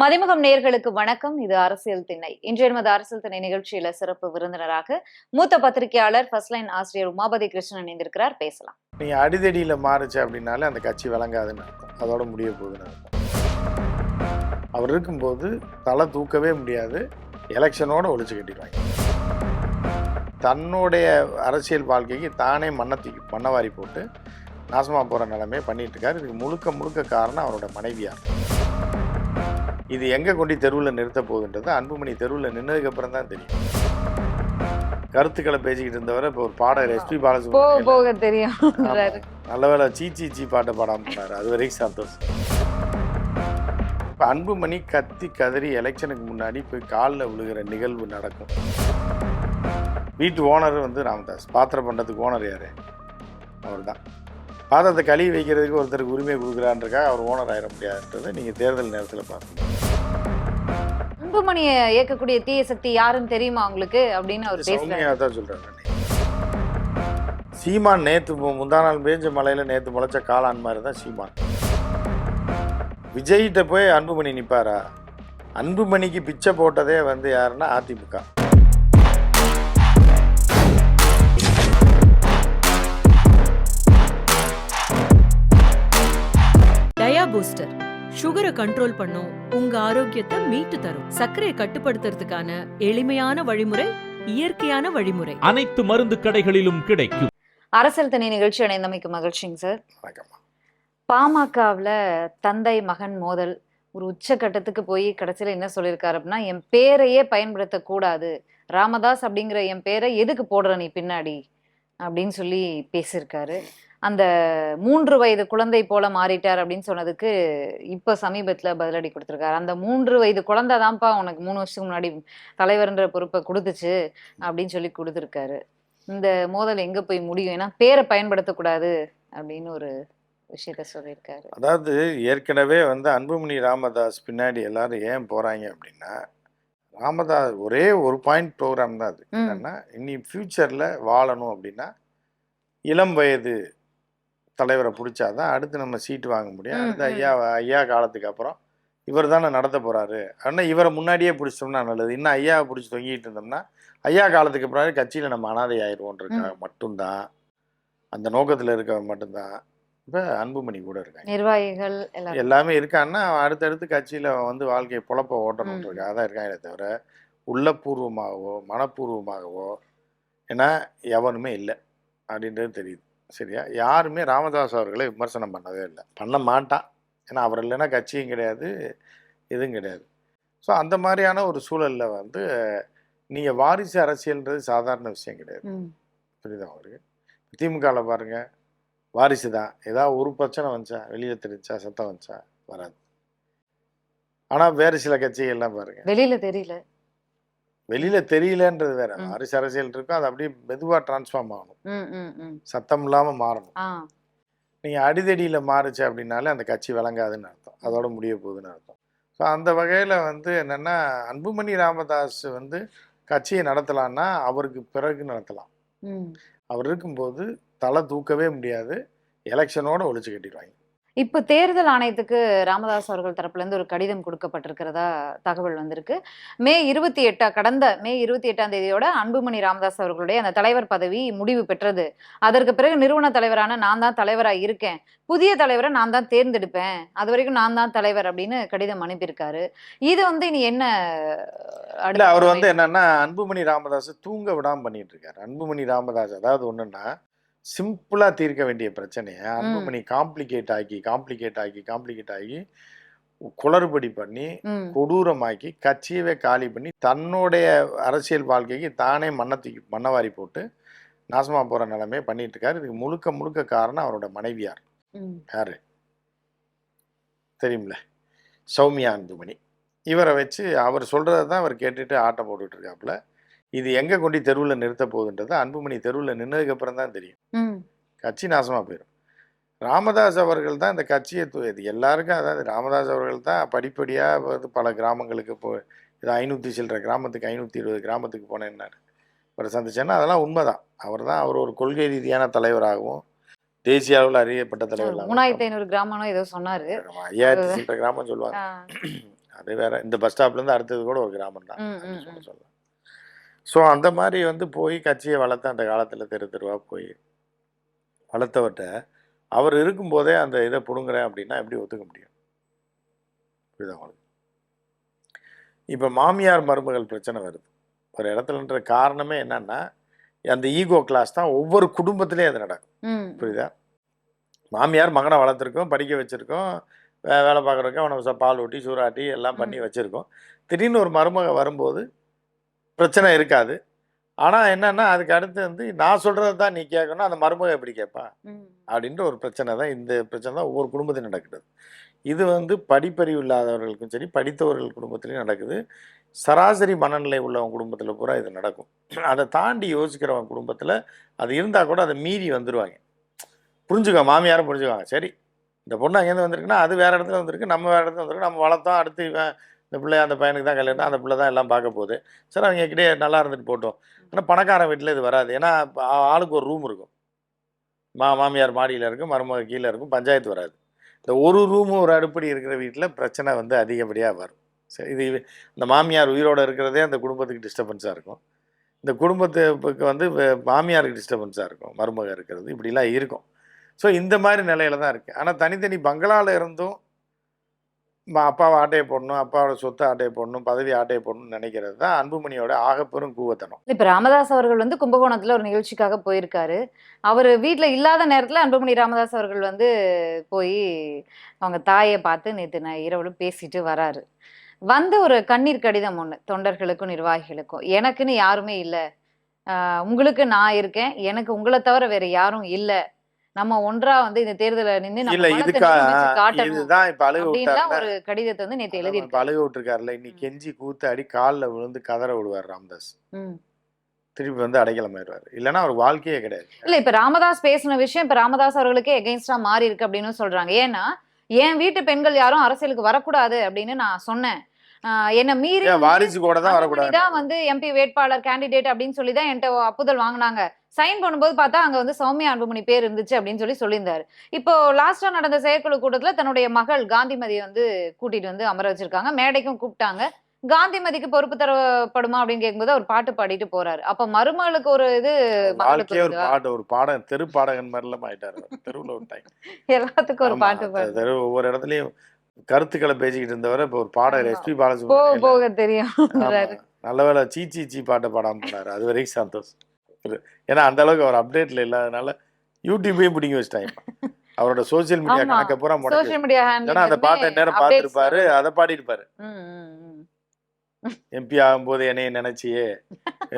மதிமுகம் நேர்களுக்கு வணக்கம். இது அரசியல் திண்ணை. இன்றைய நமது அரசியல் திணை நிகழ்ச்சியில சிறப்பு விருந்தினராக மூத்த பத்திரிகையாளர் ஃபர்ஸ்ட் லைன் ஆசிரியர் உமாபதி கிருஷ்ணன் இணைந்திருக்கிறார். பேசலாம். நீ அடிதடியில மாறுச்சு அப்படின்னாலே அந்த கட்சி வழங்காதுன்னு அர்த்தம். அதோட முடிய போகுதுன்னு அவர் இருக்கும்போது தலை தூக்கவே முடியாது. எலெக்ஷனோட ஒழிச்சு கட்டிடுவாங்க. தன்னுடைய அரசியல் வாழ்க்கைக்கு தானே மண்ணத்தி மண்ணவாரி போட்டு நாசமாக போகிற நிலைமையை பண்ணிட்டு இருக்காரு. இதுக்கு முழுக்க முழுக்க காரணம் அவரோட மனைவியாக இது எங்கே கொண்டு தெருவில் நிறுத்த போகுதுன்றது அன்புமணி தெருவில் நின்னதுக்கு அப்புறம் தான் தெரியும். கருத்துக்களை பேசிக்கிட்டு இருந்தவரை இப்போ ஒரு பாடகர் எஸ்பி பாலசுப்ரமணியம் போக தெரியும். நல்ல வேளை சீ சீ பாட்டை பாடாம போனாரு அது வரைக்கும் சந்தோஷம். இப்போ அன்புமணி கத்தி கதறி எலெக்ஷனுக்கு முன்னாடி போய் காலில் விழுகிற நிகழ்வு நடக்கும். வீட்டு ஓனர் வந்து ராமதாஸ். பாத்திர பண்டத்துக்கு ஓனர் யாரு? அவர் தான் பாத்திரத்தை கழுவி வைக்கிறதுக்கு ஒருத்தருக்கு உரிமை கொடுக்குறான்றக்காக அவர் ஓனர் ஆயிட முடியாதுன்றதை நீங்கள் தேர்தல் நேரத்தில் பார்க்கணும் அன்புமணியை இயக்கக்கூடிய தீய சக்தி யாருன்னு தெரியுமா உங்களுக்கு? அப்படின்னு அவர் பேசுறாரு. தான் சொல்கிறாரு சீமான் நேற்று முந்தா நாள் பேஞ்ச மலையில நேற்று முளைச்ச காளான் மாதிரி தான் சீமான். விஜய்கிட்ட போய் அன்புமணி நிப்பாரா? அன்புமணிக்கு பிச்சை போட்டதே வந்து யாருன்னா அதிமுக. Dia booster. சுகரை கண்ட்ரோல் பண்ணும் உங்க ஆரோக்கியத்தை மீட்டு தரும். சர்க்கரையை கட்டுப்படுத்துறதுக்கான எளிமையான வழிமுறை இயற்கையான வழிமுறை. அனைத்து மருந்து கடைகளிலும் கிடைக்கும். அரசியல் திணை நிகழ்ச்சி இணைந்தமைக்கு மகிழ்ச்சிங்க சார். பாமகவுல தந்தை மகன் மோதல் ஒரு உச்சக்கட்டத்துக்கு போய் கடைசியில என்ன சொல்லியிருக்காரு அப்படின்னா என் பேரையே பயன்படுத்தக்கூடாது. ராமதாஸ் அப்படிங்கிற என் பேரை எதுக்கு போடுற நீ பின்னாடி? அப்படின்னு சொல்லி பேசியிருக்காரு. அந்த மூன்று வயது குழந்தை போல மாறிட்டார் அப்படின்னு சொன்னதுக்கு இப்ப சமீபத்துல பதிலடி கொடுத்திருக்காரு. அந்த மூன்று வயது குழந்தை தான்ப்பா உனக்கு மூணு வருஷத்துக்கு முன்னாடி தலைவர்ன்ற பொறுப்பை கொடுத்துச்சு அப்படின்னு சொல்லி கொடுத்துருக்காரு. இந்த மோதல் எங்க போய் முடியும்? ஏன்னா பேரை பயன்படுத்தக்கூடாது அப்படின்னு ஒரு விஷயத்த சொல்லியிருக்காரு. அதாவது ஏற்கனவே வந்து அன்புமணி ராமதாஸ் பின்னாடி எல்லாரும் ஏன் போறாங்க அப்படின்னா ராமதாஸ் ஒரே ஒரு பாயிண்ட் ப்ரோக்ராம் தான் அது. என்னன்னா இனி ஃப்யூச்சரில் வாழணும் அப்படின்னா இளம் வயது தலைவரை பிடிச்சாதான் அடுத்து நம்ம சீட்டு வாங்க முடியும். அடுத்து. ஐயா ஐயா காலத்துக்கு அப்புறம் இவர் தானே நடத்த போறாரு. ஆனால் இவரை முன்னாடியே பிடிச்சிட்டோம்னா நல்லது. இன்னும் ஐயாவை பிடிச்சி தொங்கிட்டு இருந்தோம்னா ஐயா காலத்துக்கு அப்புறம் கட்சியில் நம்ம அனாதை ஆயிடுவோன்றதுக்காக மட்டும்தான் அந்த நோக்கத்தில் இருக்கவன் மட்டும்தான் இப்போ அன்புமணி கூட இருக்காங்க. நிர்வாகிகள் எல்லாமே இருக்கான்னா அடுத்தடுத்து கட்சியில் வந்து வாழ்க்கையை பொழப்ப ஓட்டணுன்றதுக்காக தான் இருக்காங்களே தவிர உள்ளபூர்வமாகவோ மனப்பூர்வமாகவோ ஏன்னா எவனுமே இல்லை. அப்படின்றது தெரியுது. சரியா? யாருமே ராமதாஸ் அவர்களை விமர்சனம் பண்ணவே இல்லை. பண்ண மாட்டான். ஏன்னா அவர் இல்லைன்னா கட்சியும் கிடையாது எதுவும் கிடையாது. ஸோ அந்த மாதிரியான ஒரு சூழலில் வந்து நீங்கள் வாரிசு அரசியல்ன்றது சாதாரண விஷயம் கிடையாது. புரியுதா உங்களுக்கு? திமுகவில் பாருங்க. வாரிசு தான். ஏதாவது ஒரு பிரச்சனை வந்துச்சா? வெளியில் தெரிஞ்சா சத்தம் வந்துச்சா? வராது. ஆனால் வேறு சில கட்சிகள்லாம் பாருங்க. வெளியில தெரியல. வெளியில தெரியலன்றது வேற. ம். வாரிசு அரசியல் இருக்கும் அது அப்படியே மெதுவாக டிரான்ஸ்ஃபார்ம் ஆகணும். சத்தம் இல்லாமல் மாறணும். ஆ. நீங்கள் அடிதடியில் மாறுச்சு அப்படின்னாலே அந்த கட்சி விளங்காதுன்னு அர்த்தம். அதோட முடிய போகுதுன்னு அர்த்தம். ஸோ அந்த வகையில் வந்து என்னென்னா அன்புமணி ராமதாஸ் வந்து கட்சியை நடத்தலான்னா அவருக்கு பிறகு நடத்தலாம். அவர் இருக்கும்போது தலை தூக்கவே முடியாது. எலெக்ஷனோட ஒழிச்சு கட்டிடுவாங்க. இப்ப தேர்தல் ஆணையத்துக்கு ராமதாஸ் அவர்கள் தரப்புல இருந்து ஒரு கடிதம் கொடுக்கப்பட்டிருக்கிறதா தகவல் வந்திருக்கு. மே இருபத்தி எட்டா கடந்த மே இருபத்தி எட்டாம் தேதியோட அன்புமணி ராமதாஸ் அவர்களுடைய அந்த தலைவர் பதவி முடிவு பெற்றது. அதற்கு பிறகு நிறுவன தலைவரான நான் தான் தலைவரா இருக்கேன். புதிய தலைவரை நான் தான் தேர்ந்தெடுப்பேன். அது வரைக்கும் நான் தான் தலைவர் அப்படின்னு கடிதம் அனுப்பியிருக்காரு. இது வந்து இனி என்ன அவர்? வந்து என்னன்னா அன்புமணி ராமதாஸ் தூங்க விடாம பண்ணிட்டு இருக்காரு. அன்புமணி ராமதாஸ் அதாவது ஒண்ணுன்னா சிம்பிளா தீர்க்க வேண்டிய பிரச்சனையை அன்புமணி காம்ப்ளிகேட் ஆக்கி காம்ப்ளிகேட் ஆக்கி காம்ப்ளிகேட் ஆகி குளறுபடி பண்ணி கொடூரமாக்கி கட்சியவே காலி பண்ணி தன்னுடைய அரசியல் வாழ்க்கைக்கு தானே மண்ணத்தி மண்ணவாரி போட்டு நாசமா போற நிலைமையை பண்ணிட்டு இருக்காரு. இதுக்கு முழுக்க முழுக்க காரணம் அவரோட மனைவியார். யாரு? தெரியும்ல? சௌமியா அன்புமணி. இவரை வச்சு அவர் சொல்கிறத தான் அவர் கேட்டுட்டு ஆட்டம் போட்டுட்டு இருக்காப்புல. இது எங்கே கொண்டு தெருவில் நிறுத்த போகுதுன்றது அன்புமணி தெருவில் நின்னதுக்கு அப்புறம் தான் தெரியும். கட்சி நாசமாக போயிடும் ராமதாஸ் அவர்கள் தான் இந்த கட்சியை இது எல்லாருக்கும் அதாவது ராமதாஸ் அவர்கள் தான் படிப்படியாக வந்து பல கிராமங்களுக்கு போ இது ஐநூற்றி சில்லற கிராமத்துக்கு ஐநூற்றி இருபது கிராமத்துக்கு போனேன்னாரு. அவரை சந்திச்சேன்னா அதெல்லாம் உண்மைதான். அவர் தான் அவர் ஒரு கொள்கை ரீதியான தலைவராகவும் தேசிய அளவில் அறியப்பட்ட தலைவர் மூணாயிரத்தி ஐநூறு கிராமம்னோ ஏதோ சொன்னாரு. ஐயாயிரத்தி சில்லற கிராமம் சொல்லுவாங்க. அது வேற இந்த பஸ் ஸ்டாப்லேருந்து அடுத்தது கூட ஒரு கிராமம் தான் ம், அப்படி ம், சொல்ல ம். சொல்ல ஸோ அந்த மாதிரி வந்து போய் கட்சியை வளர்த்த அந்த காலத்தில் தெரு தெருவாக போய் வளர்த்தவர்கிட்ட அவர் இருக்கும்போதே அந்த இதை பிடுங்குறேன் அப்படின்னா எப்படி ஒத்துக்க முடியும்? புரியுதா உங்களுக்கு? இப்போ மாமியார் மருமகள் பிரச்சனை வருது. ஒரு இடத்துலன்ற காரணமே என்னன்னா அந்த ஈகோ கிளாஸ் தான் ஒவ்வொரு குடும்பத்திலையும் அது நடக்கும். ம். புரியுதா? மாமியார் மகனை வளர்த்துருக்கோம் படிக்க வச்சுருக்கோம் வேலை பார்க்குறதுக்கு அவனை பால் ஊட்டி சூறாட்டி எல்லாம் பண்ணி வச்சுருக்கோம். திடீர்னு ஒரு மருமக வரும்போது பிரச்சனை இருக்காது. ஆனால் என்னன்னா அதுக்கு அடுத்து வந்து நான் சொல்கிறத தான் நீ கேட்கணும் அந்த மருமக எப்படி கேட்பா. அப்படின்ற ஒரு பிரச்சனை தான். இந்த பிரச்சனை தான் ஒவ்வொரு குடும்பத்திலும் நடக்குது. இது வந்து படிப்பறிவு இல்லாதவர்களுக்கும் சரி படித்தவர்கள் குடும்பத்திலையும் நடக்குது. சராசரி மனநிலை உள்ளவங்க குடும்பத்தில் பூரா இது நடக்கும். அதை தாண்டி யோசிக்கிறவங்க குடும்பத்தில் அது இருந்தால் கூட அதை மீறி வந்துடுவாங்க புரிஞ்சுக்க மாமியாரும் புரிஞ்சுக்குவாங்க. சரி இந்த பொண்ணு அங்கேருந்து வந்திருக்குன்னா அது வேறு இடத்துல வந்திருக்கு நம்ம வேறு இடத்துல வந்திருக்கு நம்ம வளர்த்தோம் அடுத்து இவன் இந்த பிள்ளை அந்த பையனுக்கு தான் கல்யாணம் அந்த பிள்ளை தான் எல்லாம் பார்க்க போகுது. சரி அவங்க கிட்டே நல்லா இருந்துட்டு போட்டோம். ஆனால் பணக்காரன் வீட்டில் இது வராது. ஏன்னா ஆளுக்கு ஒரு ரூம் இருக்கும். மா மாமியார் மாடியில் இருக்கும் மருமக கீழே இருக்கும் பஞ்சாயத்து வராது. இந்த ஒரு ரூமு ஒரு அடுப்படி இருக்கிற வீட்டில் பிரச்சனை வந்து அதிகப்படியாக வரும். சரி இது இந்த மாமியார் உயிரோடு இருக்கிறதே அந்த குடும்பத்துக்கு டிஸ்டர்பன்ஸாக இருக்கும். இந்த குடும்பத்துக்கு வந்து மாமியாருக்கு டிஸ்டர்பன்ஸாக இருக்கும் மருமக இருக்கிறது இப்படிலாம் இருக்கும். ஸோ இந்த மாதிரி நிலையில தான் இருக்குது ஆனால் தனித்தனி பங்களாவில் இருந்தும் அப்பாவை ஆட்டையை போடணும் அப்பாவோட சொத்தை ஆட்டையை போடணும் பதவி ஆட்டையை போடணும்னு நினைக்கிறது தான் அன்புமணியோட ஆகப்பெரும் கூவத்தனம். இப்ப ராமதாஸ் அவர்கள் வந்து கும்பகோணத்துல ஒரு நிகழ்ச்சிக்காக போயிருக்காரு. அவர் வீட்டில் இல்லாத நேரத்துல அன்புமணி ராமதாஸ் அவர்கள் வந்து போய் அவங்க தாயை பார்த்து நேற்று நான் இரவுல பேசிட்டு வராரு. வந்த ஒரு கண்ணீர் கடிதம் ஒண்ணு தொண்டர்களுக்கும் நிர்வாகிகளுக்கும். எனக்குன்னு யாருமே இல்லை. உங்களுக்கு நான் இருக்கேன். எனக்கு உங்களை தவிர வேற யாரும் இல்லை. நம்ம ஒன்றா வந்து இந்த தேர்தலை நின்று இல்ல இதுக்கா இதுதான் இப்ப அழுக ஒரு கடிதத்தை வந்து நேத்து இப்ப எழுதியிருக்காரு. அழுக விட்டுருக்காருல. இன்னைக்கு கெஞ்சி கூத்து அடி காலில் விழுந்து கதற விடுவார் ராமதாஸ். திருப்பி வந்து அடைக்கலமாயிருவார் இல்லைன்னா அவருக்கு வாழ்க்கையே கிடையாது. இல்ல இப்ப ராமதாஸ் பேசின விஷயம் இப்ப ராமதாஸ் அவர்களுக்கே எகெயின்ஸ்டா மாறி இருக்கு அப்படின்னு சொல்றாங்க. ஏன்னா என் வீட்டு பெண்கள் யாரும் அரசியலுக்கு வரக்கூடாது அப்படின்னு நான் சொன்னேன். என்னை மீறி வாரிசு கூட தான் வரக்கூடாது. வந்து எம்பி வேட்பாளர் கேண்டிடேட் அப்படின்னு சொல்லி தான் என்கிட்ட அப்புதல் வாங்குனாங்க. சைன் பண்ணும்போது பார்த்தா அங்க வந்து சௌமியா அன்புமணி பேர் இருந்துச்சு அப்படின்னு சொல்லி சொல்லியிருந்தாரு. இப்போ லாஸ்டா நடந்த செயற்குழு கூட்டத்துல தன்னுடைய மகள் காந்திமதியை வந்து கூட்டிட்டு வந்து அமர வச்சிருக்காங்க. மேடைக்கும் கூப்பிட்டாங்க. காந்திமதிக்கு பொறுப்பு தரப்படுமா அப்படின்னு கேட்கும்போது அவர் பாட்டு பாடிட்டு போறாரு. அப்ப மருமகளுக்கு ஒரு இது ஒரு? பாடம் ஒரு பாடம் தெரு பாடகன் மாதிரிலாம் ஆயிட்டாரு. தெருவுல விட்டாங்க எல்லாத்துக்கும் ஒரு பாட்டு பாடு. தெரு ஒவ்வொரு இடத்துலயும் கருத்துக்களை பேசிக்கிட்டு இருந்தவரை. இப்போ ஒரு பாடகர் ஆமா. எஸ்பி போக பாலசுப்ரமணியம் போக தெரியும். நல்ல வேளை சீ சீ சீ பாட்டை பாடாம போனாரு. அது வரைக்கும் சந்தோஷம். ஏன்னா அந்த அளவுக்கு அவர் அப்டேட்ல இல்லாதனால யூடியூபையும் பிடிங்கி வச்சிட்டாங்க. அவரோட சோசியல் மீடியா. கணக்க பூரா ஏன்னா அந்த பாட்டை நேரம் பார்த்துருப்பாரு அதை பாடியிருப்பாரு. ஹேண்டில் எம்பி ஆகும்போது என்னைய நினைச்சியே.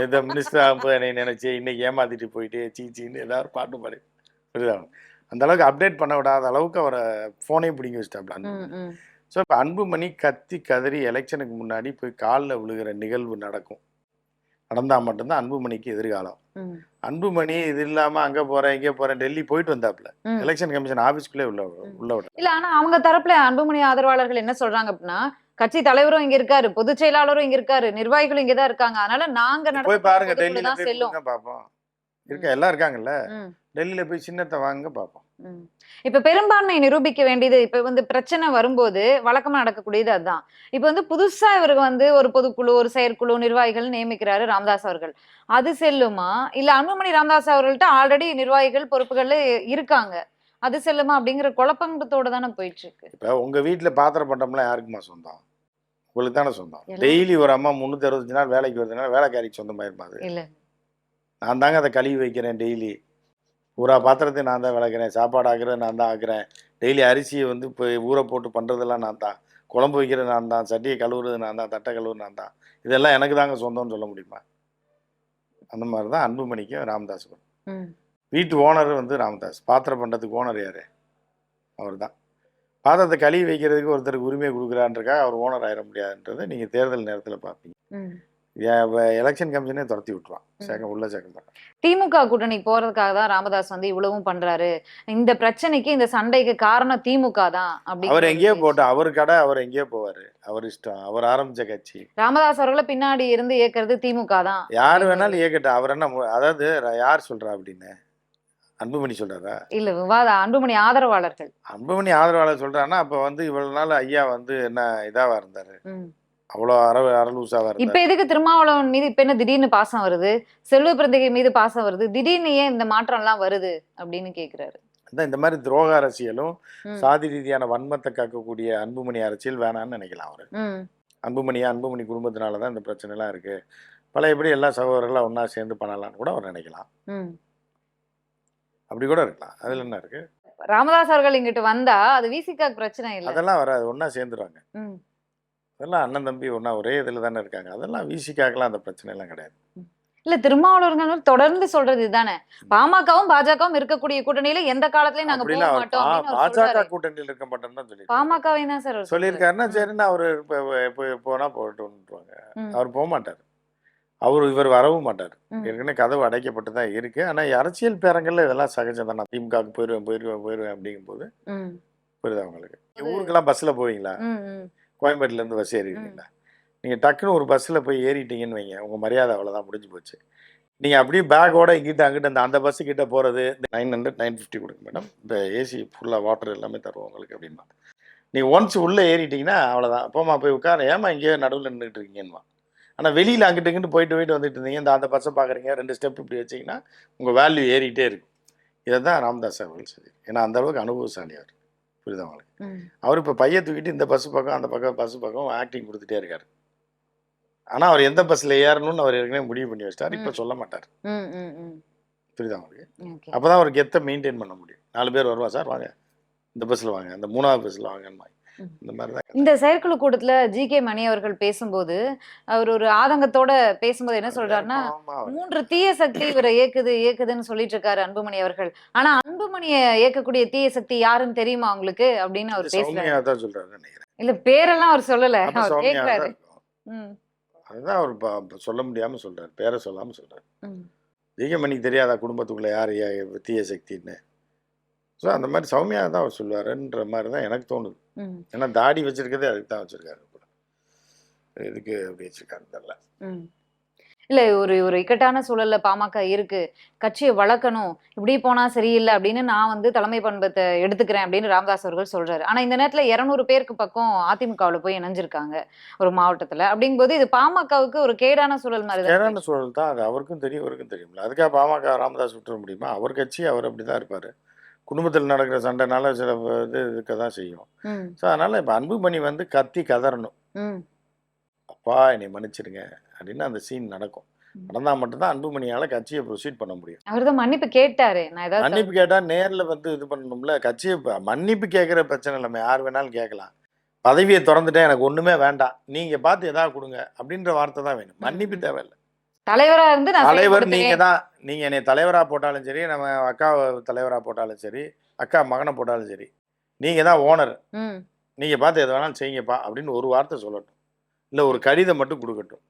இந்த மினிஸ்டர் ஆகும்போது என்னைய நினைச்சியே. இன்னைக்கு ஏமாத்திட்டு போயிட்டு சீ சீன்னு ஏதாவது பாட்டு பாடு. புரியுதா? அந்த அளவுக்கு அப்டேட் பண்ண விடாத அளவுக்கு அவரை ஃபோனையும் பிடிங்கி வச்சிட்டாப்ல அன்புமணி ஸோ இப்போ அன்புமணி கத்தி கதறி எலெக்ஷனுக்கு முன்னாடி போய் காலில் விழுகிற நிகழ்வு நடக்கும். நடந்தால் மட்டும்தான் அன்புமணிக்கு எதிர்காலம். அன்புமணி இது இல்லாமல் அங்கே போகிறேன் இங்கே போகிறேன் டெல்லி போயிட்டு வந்தாப்புல. எலெக்ஷன் கமிஷன் ஆஃபீஸ்க்குள்ளே உள்ள உள்ள இல்ல ஆனா அவங்க தரப்புல அன்புமணி ஆதரவாளர்கள் என்ன சொல்றாங்க அப்படின்னா கட்சி தலைவரும் இங்க இருக்காரு பொதுச் செயலாளரும் இங்க இருக்காரு நிர்வாகிகளும் இங்கதான் இருக்காங்க. அதனால நாங்க போய் பாருங்க டெல்லியில் போய் பார்ப்போம் இருக்க எல்லாம் இருக்காங்கல்ல. டெல்லியில் போய் சின்னத்தை வாங்க பார்ப்போம் ம். இப்ப பெரும்பான்மை நிரூபிக்க வேண்டியது இப்ப வந்து பிரச்சனை வரும்போது வழக்கமா நடக்கக்கூடியது அதுதான் இப்ப வந்து புதுசா இவருக்கு வந்து ஒரு பொதுக்குழு ஒரு செயற்குழு நிர்வாகிகள் நியமிக்கிறாரு ராமதாஸ் அவர்கள். அது செல்லுமா? இல்ல அன்புமணி ராமதாஸ் அவர்கள்ட்ட ஆல்ரெடி நிர்வாகிகள் பொறுப்புகள்ல இருக்காங்க. அது செல்லுமா அப்படிங்கிற குழப்பத்தோட தானே போயிட்டு இருக்கு இப்போ உங்கள் வீட்டில் பாத்திர பண்டம்லாம் யாருக்குமா சொந்தம்? உங்களுக்கு தானே சொந்தம். டெய்லி ஒரு அம்மா முந்நூற்றி அறுபத்தஞ்சு நாள் வேலைக்கு வருதுனால வேலைக்காரிக்கு சொந்தமாக இருப்பாது. இல்ல. நான் தாங்க அதை கழுவி வைக்கிறேன் டெய்லி. பூரா பாத்திரத்தை நான் தான் விளக்குறேன் சாப்பாடு ஆக்குறது நான் தான் ஆக்குறேன். டெய்லி அரிசியை வந்து இப்போ ஊற போட்டு பண்ணுறதெல்லாம் நான் தான். குழம்பு வைக்கிறது நான் தான் சட்டியை கழுவுறது நான் தான் தட்டை கழுவுறது நான் தான். இதெல்லாம் எனக்கு தாங்க சொந்தம்னு சொல்ல முடியுமா? அந்த மாதிரி தான் அன்புமணிக்கும் ராமதாஸுக்கும் ம். வீட்டு ஓனர் வந்து ராமதாஸ். பாத்திரம் பண்ணுறதுக்கு ஓனர் யார்? அவர் தான். பாத்திரத்தை கழுவி வைக்கிறதுக்கு ஒருத்தருக்கு உரிமை கொடுக்குறான்றக்காக அவர் ஓனர் ஆயிட முடியாதுன்றதை நீங்கள் தேர்தல் நேரத்தில் பார்ப்பீங்க. எலெக்ஷன் கமிஷனே துரத்தி விட்டுருவான். சேர்க்க உள்ள மாட்டான் திமுக கூட்டணி போறதுக்காக தான் ராமதாஸ் வந்து இவ்வளவும் பண்றாரு. இந்த பிரச்சனைக்கு இந்த சண்டைக்கு காரணம் திமுக தான் அப்படி அவர் எங்கேயோ போட்டு அவர் கடை அவர் எங்கேயோ போவார். அவர் இஷ்டம். அவர் ஆரம்பிச்ச கட்சி. ராமதாஸ் அவர்களை பின்னாடி இருந்து இயக்குறது திமுக தான். யார் வேணாலும் இயக்கட்டும். அவர் என்ன அதாவது யார் சொல்றா அப்படின்னு? அன்புமணி சொல்றாரா? இல்ல விவாத அன்புமணி ஆதரவாளர்கள். அன்புமணி ஆதரவாளர் சொல்றாருன்னா அப்ப வந்து இவ்வளவு நாள் ஐயா வந்து என்ன இதாவா இருந்தாரு. அவ்வளோ அற அரலூசாவா இப்ப எதுக்கு திருமாவளவன் மீது இப்ப என்ன திடீர்னு பாசம் வருது? செல்வ பிறந்தகை மீது பாசம் வருது. திடீர்னு ஏன் இந்த மாற்றம் எல்லாம் வருது? அப்படின்னு கேக்குறாரு. அதான் இந்த மாதிரி துரோக அரசியலும். சாதி ரீதியான வன்மத்தை காக்கக்கூடிய அன்புமணி அரசியல் வேணாம்னு நினைக்கலாம் அவரு. அன்புமணியா அன்புமணி குடும்பத்தினால தான் இந்த பிரச்சனைலாம் இருக்கு. பழையபடி எல்லா சகோதரர்களும் ஒண்ணா சேர்ந்து பண்ணலாம்னு கூட அவர் நினைக்கலாம். அப்படி கூட இருக்கலாம். அதுல என்ன இருக்கு? ராமதாஸ் அவர்கள் இங்கிட்டு வந்தா அது விசிகாக்கு பிரச்சனை இல்ல. அதெல்லாம் வராது. ஒண்ணா சேர்ந்துருவாங்க. ம். அதெல்லாம் அண்ணன் தம்பி ஒண்ணா ஒரே இதுல தானே இருக்காங்க. அதெல்லாம் விசிக்காக்கெல்லாம் அந்த பிரச்சனை எல்லாம் கிடையாது இல்ல திருமாவளவர்கள் தொடர்ந்து சொல்றது இதுதானே பாமகவும் பாஜகவும் இருக்கக்கூடிய கூட்டணியில எந்த காலத்திலயும் நாங்க போக மாட்டோம் பாஜக. கூட்டணியில் இருக்க மாட்டோம்னு தான் சொல்லி பாமகவை தான் சார் சொல்லியிருக்காருன்னா. சரின்னு அவரு போனா போட்டுருவாங்க. ம். அவர் போக மாட்டார். அவர் இவர் வரவும் மாட்டார். ஏற்கனவே கதவு அடைக்கப்பட்டு தான் இருக்கு. ஆனா அரசியல் பேரங்கள்ல இதெல்லாம் சகஜம் தான். திமுகவுக்கு போயிடுவேன் போயிடுவேன் போயிடுவேன் அப்படிங்கும்போது ம். புரியுதா உங்களுக்கு? ஊருக்கெல்லாம் பஸ்ல போவீங்களா? ம், ம். கோயம்பேட்டுல இருந்து பஸ் ஏறிடுவீங்களா நீங்க டக்குன்னு ஒரு பஸ்ல போய் ஏறிட்டீங்கன்னு வைங்க. உங்க மரியாதை அவ்வளவுதான் முடிஞ்சு போச்சு. நீங்க அப்படியே பேக்கோட இங்கிட்ட அங்கிட்ட அந்த அந்த பஸ் கிட்ட போறது நைன் ஹண்ட்ரட் நைன் ஃபிஃப்டி கொடுங்க மேடம் இந்த ஏசி ஃபுல்லாக வாட்டர் எல்லாமே தருவோம் உங்களுக்கு அப்படின்னா நீங்க ஒன்ஸ் உள்ள ஏறிட்டீங்கன்னா அவ்வளவுதான். போமா போய் உட்கார. ஏமா இங்கேயே நடுவில் நின்றுட்டு இருக்கீங்கன்னு ஆனால் வெளியில் அங்கிட்டு இங்கிட்டு போயிட்டு போயிட்டு வந்துட்டு இருந்தீங்க இந்த அந்த பஸ்ஸை பார்க்குறீங்க ரெண்டு ஸ்டெப் இப்படி வச்சீங்கன்னா உங்கள் வேல்யூ ஏறிட்டே இருக்கும். இதை தான் ராமதாஸ் அவர்கள் சரி ஏன்னா அந்த அளவுக்கு அனுபவசாலி அவர் புரியுதா உங்களுக்கு ம். அவர் இப்போ பைய தூக்கிட்டு இந்த பஸ் பக்கம் அந்த பக்கம் பஸ் பக்கம் ஆக்டிங் கொடுத்துட்டே இருக்காரு ஆனால் அவர் எந்த பஸ்ஸில் ஏறணும்னு அவர் ஏற்கனவே முடிவு பண்ணி வச்சிட்டார் இப்போ. சொல்ல மாட்டார். புரியுதா உங்களுக்கு Okay. அப்போ தான் அவர் கெத்தை மெயின்டைன் பண்ண முடியும் நாலு பேர் வருவா சார் வாங்க இந்த பஸ்ஸில் வாங்க இந்த மூணாவது பஸ்ஸில் வாங்கன்னு. இந்த மாதிரி இந்த செயற்குழு கூட்டத்துல ஜி கே மணி அவர்கள் பேசும்போது அவர் ஒரு ஆதங்கத்தோட பேசும்போது என்ன சொல்றாருன்னா மூன்று தீய சக்தி இவரை இயக்குது இயக்குதுன்னு சொல்லிட்டு இருக்காரு அன்புமணி அவர்கள். ஆனா அன்புமணியை இயக்கக்கூடிய தீய சக்தி யாருன்னு தெரியுமா உங்களுக்கு? அப்படின்னு அவர் பேசுறாரு. சொல்றாரு நினைக்கிறேன். இல்ல பேரெல்லாம் அவர் சொல்லல. அவர் கேக்குறாரு. அதுதான் அவர் சொல்ல முடியாம சொல்றாரு. பேரை சொல்லாம சொல்றாரு. ஜெயமணிக்கு தெரியாதா குடும்பத்துக்குள்ள யார் தீய சக்தின்னு? ஸோ அந்த மாதிரி சௌமியா தான் அவர் சொல்லுவாருன்ற மாதிரி தான் எனக்கு தோணுது. ஏன்னா தாடி வச்சிருக்கதே அதுக்கு தான் வச்சிருக்காரு போல. எதுக்கு அப்படி வச்சிருக்காரு தெரியல. இல்ல ஒரு ஒரு இக்கட்டான சூழல்ல பாமக இருக்கு. கட்சியை வளர்க்கணும். இப்படி போனா சரியில்லை அப்படின்னு நான் வந்து தலைமை பண்பத்தை எடுத்துக்கிறேன் அப்படின்னு ராமதாஸ் அவர்கள் சொல்றாரு. ஆனா இந்த நேரத்துல இருநூறு பேருக்கு பக்கம் அதிமுகவுல போய் இணைஞ்சிருக்காங்க ஒரு மாவட்டத்துல. அப்படிங்கும்போது இது பாமகவுக்கு ஒரு கேடான சூழல் மாதிரி கேடான சூழல் தான். அது அவருக்கும் தெரியும் இவருக்கும் தெரியும்ல. அதுக்காக பாமக ராமதாஸ் விட்டுற முடியுமா? அவர் கட்சி அவர் அப்படி தான் இருப்பார். குடும்பத்தில் நடக்கிற சண்டைனால சில இது இருக்க தான் செய்யும் ஸோ அதனால் இப்போ அன்புமணி வந்து கத்தி கதறணும். அப்பா என்னை மன்னிச்சிடுங்க அப்படின்னு அந்த சீன் நடக்கும். ம். நடந்தால் மட்டும்தான் அன்புமணியால் கட்சியை ப்ரொசீட் பண்ண முடியும். அவர்தான் மன்னிப்பு கேட்டாரு. மன்னிப்பு கேட்டால் நேரில் வந்து இது பண்ணணும்ல கட்சியை மன்னிப்பு கேட்குற பிரச்சனை இல்லாமல் யார் வேணாலும் கேட்கலாம். பதவியை திறந்துட்டேன் எனக்கு ஒன்றுமே வேண்டாம். நீங்கள் பார்த்து எதாவது கொடுங்க அப்படின்ற வார்த்தை தான் வேணும். மன்னிப்பு. தேவையில்லை. தலைவரா இருந்து நான் தலைவர். நீங்க தான் நீங்க என்னை தலைவரா போட்டாலும் சரி நம்ம அக்கா தலைவரா போட்டாலும் சரி அக்கா மகனை போட்டாலும் சரி நீங்க தான் ஓனர் நீங்க பார்த்து எது வேணாலும் செய்யுங்கப்பா அப்படின்னு ஒரு வார்த்தை சொல்லட்டும். இல்ல ஒரு கடிதம் மட்டும் கொடுக்கட்டும்.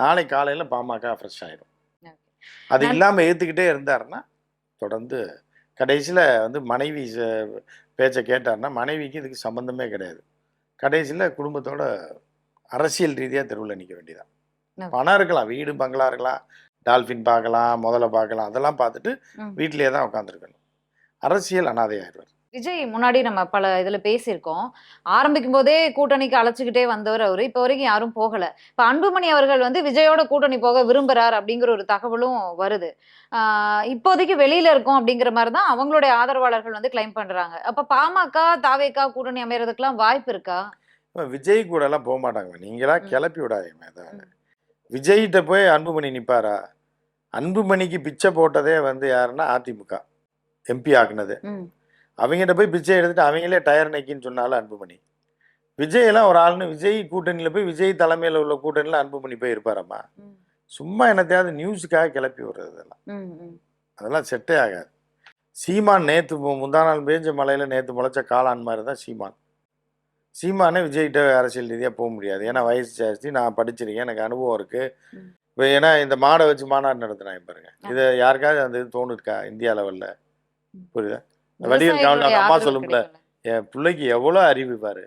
நாளை காலையில பாமக ஃப்ரெஷ் ஆயிடும் அது இல்லாம ஏத்துக்கிட்டே இருந்தாருன்னா தொடர்ந்து கடைசியில வந்து மனைவி பேச்சை கேட்டாருன்னா மனைவிக்கு இதுக்கு சம்பந்தமே கிடையாது. கடைசியில குடும்பத்தோட அரசியல் ரீதியா தெருவில் நிக்க வேண்டியதான். பணம் இருக்கலாம் வீடு பங்களா இருக்கலாம் டால்ஃபின் பார்க்கலாம் முதல்ல பார்க்கலாம் அதெல்லாம் பார்த்துட்டு ம். வீட்டிலேயே தான் உட்காந்துருக்கணும் அரசியல் அனாதையாயிருவார் விஜய் முன்னாடி நம்ம பல இதுல பேசியிருக்கோம். ஆரம்பிக்கும் போதே கூட்டணிக்கு அழைச்சிக்கிட்டே வந்தவர் அவரு. இப்ப வரைக்கும் யாரும் போகல. இப்ப அன்புமணி அவர்கள் வந்து விஜயோட கூட்டணி போக விரும்புறார் அப்படிங்கிற ஒரு தகவலும் வருது. இப்போதைக்கு வெளியில இருக்கோம் அப்படிங்கிற மாதிரி தான் அவங்களுடைய ஆதரவாளர்கள் வந்து கிளைம் பண்றாங்க. அப்ப பாமக தாவேக்கா கூட்டணி அமையறதுக்கெல்லாம் வாய்ப்பு இருக்கா? இப்ப விஜய் கூட எல்லாம் போக மாட்டாங்க நீங்களா. கிளப்பி விடாதீங்க விஜய்கிட்ட போய் அன்புமணி நிப்பாரா? அன்புமணிக்கு பிச்சை போட்டதே வந்து யாருன்னா அதிமுக எம்பி ஆக்குனது. அவங்ககிட்ட போய் பிச்சை எடுத்துட்டு அவங்களே டயர் நக்கின்னு சொன்னாலும் அன்புமணி. விஜய் எல்லாம் ஒரு ஆளுன்னு விஜய் கூட்டணியில் போய் விஜய் தலைமையில் உள்ள கூட்டணியில் அன்புமணி போய் இருப்பாரம்மா. சும்மா என்னத்தையாவது நியூஸுக்காக கிளப்பி விடுறது இதெல்லாம் ம், ம். அதெல்லாம் செட்டே ஆகாது. சீமான் நேற்று முந்தா நாள் பேஞ்ச மலையில் நேற்று முளைச்ச காளான் மாதிரி தான் சீமான். சீமானே விஜய்கிட்ட அரசியல் ரீதியாக போக முடியாது. ஏன்னா வயசு ஜாஸ்தி நான் படிச்சிருக்கேன். எனக்கு அனுபவம் இருக்குது ம். இப்போ ஏன்னா இந்த மாடை வச்சு மாநாடு நடத்துனாங்க பாருங்க. இதை யாருக்காவது அந்த இது தோணுருக்கா இந்தியா லெவலில் புரியுதா? வடிவேல் விவசாயிகளுடைய அம்மா சொல்லும்ல. என் பிள்ளைக்கு எவ்வளோ அறிவு பாரு.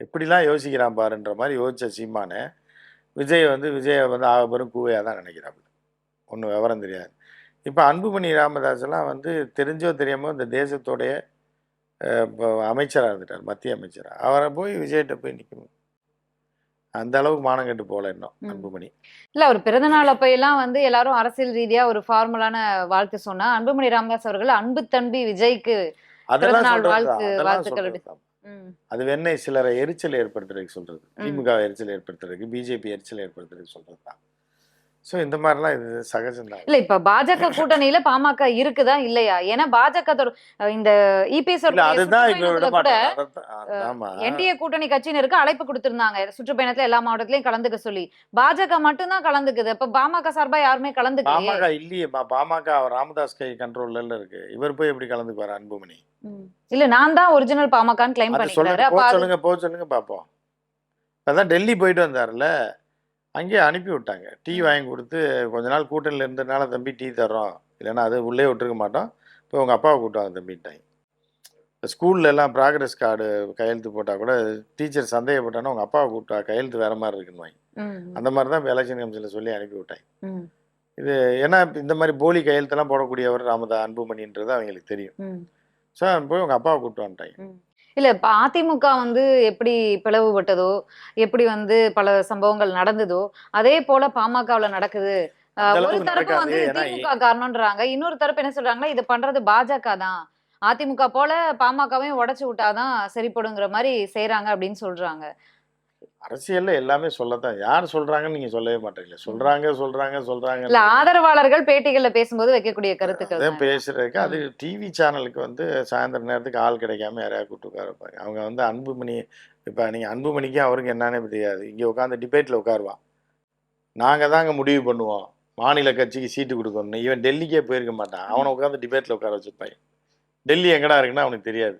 எப்படிலாம் யோசிக்கிறான் பாருன்ற மாதிரி யோசிச்ச சீமானே விஜய் வந்து விஜயை வந்து ஆக பெரும் கூவையாக தான் நினைக்கிறாப்புல. ஒன்றும் விவரம் தெரியாது. இப்போ அன்புமணி ராமதாஸ் எல்லாம் வந்து தெரிஞ்சோ தெரியாமோ இந்த தேசத்தோடைய அமைச்சராக இருந்துட்டார் மத்திய அமைச்சர். அவரை போய் விஜய்கிட்ட போய் நிற்கணும் அந்த அளவுக்கு மானம் கெட்டு போகல இன்னும். அன்புமணி. இல்ல அவர் பிறந்த நாள் அப்ப எல்லாம் வந்து எல்லாரும் அரசியல் ரீதியா ஒரு ஃபார்மலான வாழ்த்து சொன்னா அன்புமணி ராமதாஸ் அவர்கள் அன்பு தம்பி விஜய்க்கு அதெல்லாம் பிறந்தநாள் வாழ்த்து- வாழ்த்துக்கள் அது வேணா சிலரை எரிச்சல் ஏற்படுத்துறதுக்கு சொல்றது. திமுக எரிச்சல் ஏற்படுத்துறதுக்கு பிஜேபி எரிச்சல் ஏற்படுத்துறதுக்கு சொல்றது தான். ஸோ இந்த மாதிரிலாம் இது சகஜம்தான். இல்ல இப்ப பாஜக கூட்டணியில பாமக இருக்குதா இல்லையா? ஏன்னா பாஜக இந்த இபிஎஸ் அதுதான் கூட என்டிஏ கூட்டணி கட்சியினருக்கு அழைப்பு கொடுத்திருந்தாங்க. சுற்றுப்பயணத்துல எல்லா மாவட்டத்திலயும் கலந்துக்க சொல்லி. பாஜக மட்டும்தான் கலந்துக்குது. அப்ப பாமக சார்பா யாருமே கலந்துக்கலையே? பாமக இல்லையேம்மா. பாமக ராமதாஸ் கை கண்ட்ரோல்ல இருக்கு. இவர் போய் எப்படி கலந்துக்குவார் அன்புமணி. இல்ல நான் தான் ஒரிஜினல் பாமகன்னு கிளைம் பண்ணிக்கிறாரு சொல்லுங்க அது- சொல்லுங்க பார்ப்போம் அதான் டெல்லி போயிட்டு வந்தார்ல அங்கேயே அனுப்பி விட்டாங்க டீ வாங்கி கொடுத்து கொஞ்ச நாள் கூட்டணியில் இருந்ததுனால தம்பி டீ தர்றோம். இல்லைன்னா அது உள்ளே விட்டுருக்க மாட்டோம். போய் உங்கள் அப்பாவை கூட்டுவாங்க தம்பிட்டாங்க இப்போ ஸ்கூல்ல எல்லாம் ப்ராக்ரஸ் கார்டு கையெழுத்து போட்டால் கூட டீச்சர் சந்தேகப்பட்டானா உங்கள் அப்பாவை கூப்பிட்டா கையெழுத்து வேற மாதிரி இருக்குன்னு அந்த மாதிரி தான் இப்போ எலெக்ஷன் கமிஷனில் சொல்லி அனுப்பி விட்டாங்க இது ஏன்னா இப்ப இந்த மாதிரி போலி கையெழுத்தெல்லாம் போடக்கூடியவர் ராமதா அன்புமணின்றது அவங்களுக்கு தெரியும். ஸோ போய் உங்கள் அப்பாவை கூப்பிட்டு வந்துட்டாங்க இல்ல இப்ப அதிமுக வந்து எப்படி பிளவுபட்டதோ எப்படி வந்து பல சம்பவங்கள் நடந்ததோ அதே போல பாமகவுல நடக்குது. ஒரு தரப்பு. வந்து திமுக காரணம்ன்றாங்க. இன்னொரு தரப்பு என்ன சொல்றாங்கன்னா இது பண்றது பாஜக தான் அதிமுக போல பாமகவையும் உடைச்சு விட்டாதான் சரிப்படுங்கிற மாதிரி செய்றாங்க அப்படின்னு சொல்றாங்க. அரசியல்ல எல்லாமே சொல்லத்தான். யார் சொல்றாங்கன்னு நீங்க சொல்லவே மாட்டீங்களே சொல்றாங்க சொல்றாங்க சொல்றாங்க. இல்ல ஆதரவாளர்கள் பேட்டிகள்ல பேசும்போது வைக்கக்கூடிய கருத்துக்கள் அதான் தான். பேசுறதுக்கு அது டிவி சேனலுக்கு வந்து சாயந்தர நேரத்துக்கு ஆள் கிடைக்காம யாரையாவது கூப்பிட்டு உட்கார வைப்பாங்க. அவங்க வந்து அன்புமணி இப்போ நீங்கள் அன்புமணிக்கும் அவருக்கு என்னன்னே தெரியாது. இங்கே உட்காந்து டிபேட்டில் உட்காருவான். நாங்கள் தாங்க முடிவு பண்ணுவோம். மாநில கட்சிக்கு சீட்டு கொடுக்கணும் இவன் டெல்லிக்கே போயிருக்க மாட்டான். அவனை உட்காந்து டிபேட்டில் உட்கார வச்சுருப்பாங்க டெல்லி எங்கடா இருக்குன்னா அவனுக்கு தெரியாது.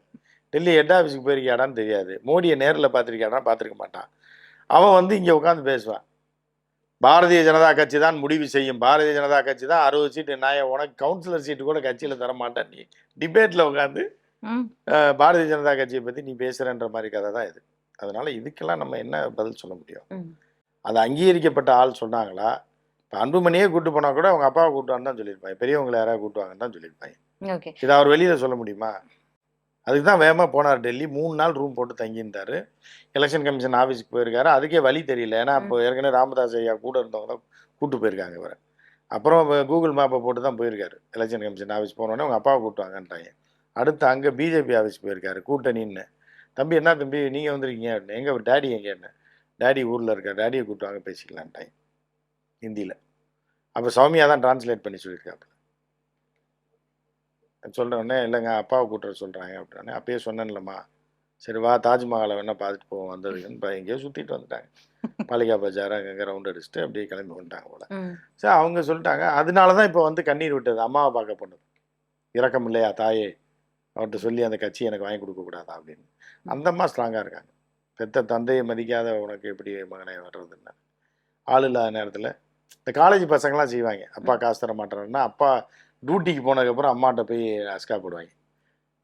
டெல்லி ஹெட் ஆஃபீஸுக்கு போயிருக்கியாடான்னு தெரியாது. மோடியை நேரில் பார்த்துருக்கியாடான்னு பார்த்துருக்க மாட்டான். அவன் வந்து இங்கே உட்காந்து பேசுவான். பாரதிய ஜனதா கட்சி தான் முடிவு செய்யும். பாரதிய ஜனதா கட்சி தான் அறுபது சீட்டு நான் உனக்கு கவுன்சிலர் சீட்டு கூட கட்சியில் தர மாட்டேன். நீ டிபேட்டில் உட்காந்து பாரதிய ஜனதா கட்சியை பற்றி நீ பேசுகிறன்ற மாதிரி கதை தான் இது. அதனால இதுக்கெல்லாம் நம்ம என்ன பதில் சொல்ல முடியும். அது அங்கீகரிக்கப்பட்ட ஆள் சொன்னாங்களா? இப்போ அன்புமணியே கூட்டு போனால் கூட அவங்க அப்பாவை கூட்டுவான்னு தான் சொல்லியிருப்பாங்க. பெரியவங்களை யாராவது கூட்டுவாங்கன்னு தான் சொல்லியிருப்பாங்க. இதை அவர் வெளியில் சொல்ல முடியுமா? அதுக்கு தான் வேகமாக போனார். டெல்லி மூணு நாள் ரூம் போட்டு தங்கியிருந்தார். எலெக்ஷன் கமிஷன் ஆஃபீஸுக்கு போயிருக்காரு. அதுக்கே வழி தெரியல. ஏன்னா இப்போ ஏற்கனவே ராமதாஸ் ஐயா கூட இருந்தவங்க தான் கூட்டு போயிருக்காங்க இவரை. அப்புறம் கூகுள் மேப்பை போட்டு தான் போயிருக்காரு. எலெக்ஷன் கமிஷன் ஆஃபீஸ் போனோடனே அவங்க அப்பாவை கூட்டுவாங்கன்ட்டாங்க அடுத்து அங்கே பிஜேபி ஆஃபீஸ் போயிருக்காரு. கூட்டணின்னு தம்பி என்ன தம்பி? நீங்கள் வந்திருக்கீங்க? அப்படின்னு எங்கள் டேடி எங்கே? என்ன டேடி ஊரில் இருக்கார். டேடியை கூட்டுவாங்க பேசிக்கலான்ட்டாங்க. ஹிந்தியில். அப்போ சௌமியா தான் டிரான்ஸ்லேட் பண்ணி சொல்லியிருக்காப்புல. சொல்ற உடனே இல்லைங்க அப்பாவை கூட்டுற சொல்கிறாங்க அப்படின்னே அப்பயே சொன்னேன்லம்மா. சரி வா தாஜ்மஹாலை வேணா பார்த்துட்டு போவோம் வந்ததுக்குன்னு இப்போ எங்கேயோ சுற்றிட்டு வந்துட்டாங்க. பாலிகா பஜார் அங்கங்கே ரவுண்ட் அடிச்சுட்டு அப்படியே கிளம்பி வந்துட்டாங்க போல. சரி அவங்க சொல்லிட்டாங்க. அதனால தான் இப்போ வந்து கண்ணீர் விட்டது. அம்மாவை பார்க்க போனது. இரக்கம் இல்லையா தாயே? அவர்கிட்ட சொல்லி அந்த கட்சி எனக்கு வாங்கி கொடுக்கக்கூடாதா அப்படின்னு. அந்த அம்மா ஸ்ட்ராங்காக இருக்காங்க. பெத்த தந்தையை மதிக்காத உனக்கு எப்படி மகனை வர்றதுன்னு. ஆள் இல்லாத நேரத்தில் இந்த காலேஜ் பசங்களாம் செய்வாங்க. அப்பா காசு தர மாட்டாருன்னா அப்பா டியூட்டிக்கு போனதுக்கப்புறம் அம்மாட்ட போய் அஸ்கா போடுவாங்க.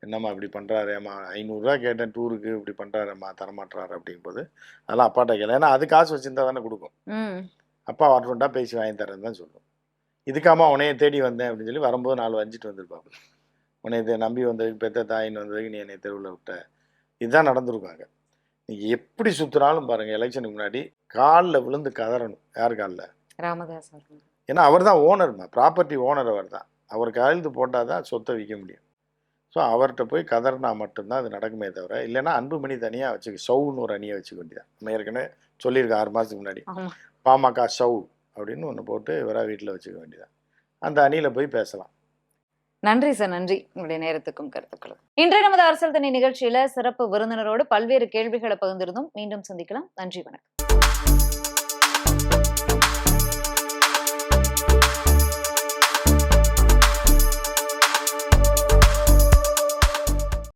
என்னம்மா இப்படி பண்ணுறாரு அம்மா ஐநூறுரூவா கேட்டேன் டூருக்கு இப்படி பண்ணுறாரும்மா தரமாட்டுறாரு அப்படிங்கும்போது அதெல்லாம் அப்பாட்ட கேட்கல ஏன்னா அது காசு வச்சுருந்தா தானே கொடுக்கும். அப்பா வரட்டும்டா பேசி வாங்கி தரேன்னு தான் சொல்லும். இதுக்காம உன்னைய தேடி வந்தேன் அப்படின்னு சொல்லி வரும்போது நாலு வஞ்சிட்டு வந்திருப்பாங்க உன்னை நம்பி வந்ததுக்கு பெத்த தாயின்னு வந்ததுக்கு நீ என்னை தெருவில் விட்ட. இதுதான் நடந்திருக்காங்க நீங்கள் எப்படி சுற்றினாலும் பாருங்கள் எலெக்ஷனுக்கு முன்னாடி காலில் விழுந்து கதறணும். யார் காலில்? ராமதாஸ். ஏன்னா அவர் தான் ஓனர்மா ப்ராப்பர்ட்டி ஓனர் அவர் தான் அவர் கையெழுத்து போட்டால் தான் சொத்தை விற்க முடியும். ஸோ அவர்கிட்ட போய் கதறினா மட்டும்தான் அது நடக்குமே தவிர இல்லைன்னா அன்புமணி தனியாக வச்சுக்க சவுன்னு ஒரு அணியை வச்சுக்க வேண்டியதான் நம்ம ஏற்கனவே சொல்லியிருக்கேன் ஆறு மாதத்துக்கு முன்னாடி பாமக சவு அப்படின்னு ஒன்று போட்டு இவராக வீட்டில் வச்சுக்க வேண்டியதான் அந்த அணியில் போய் பேசலாம். நன்றி சார் நன்றி. உங்களுடைய நேரத்துக்கும் கருத்துக்களும். இன்றைய நமது அரசியல் தனி நிகழ்ச்சியில சிறப்பு விருந்தினரோடு பல்வேறு கேள்விகளை பகிர்ந்திருந்தோம். மீண்டும் சந்திக்கலாம். நன்றி வணக்கம்.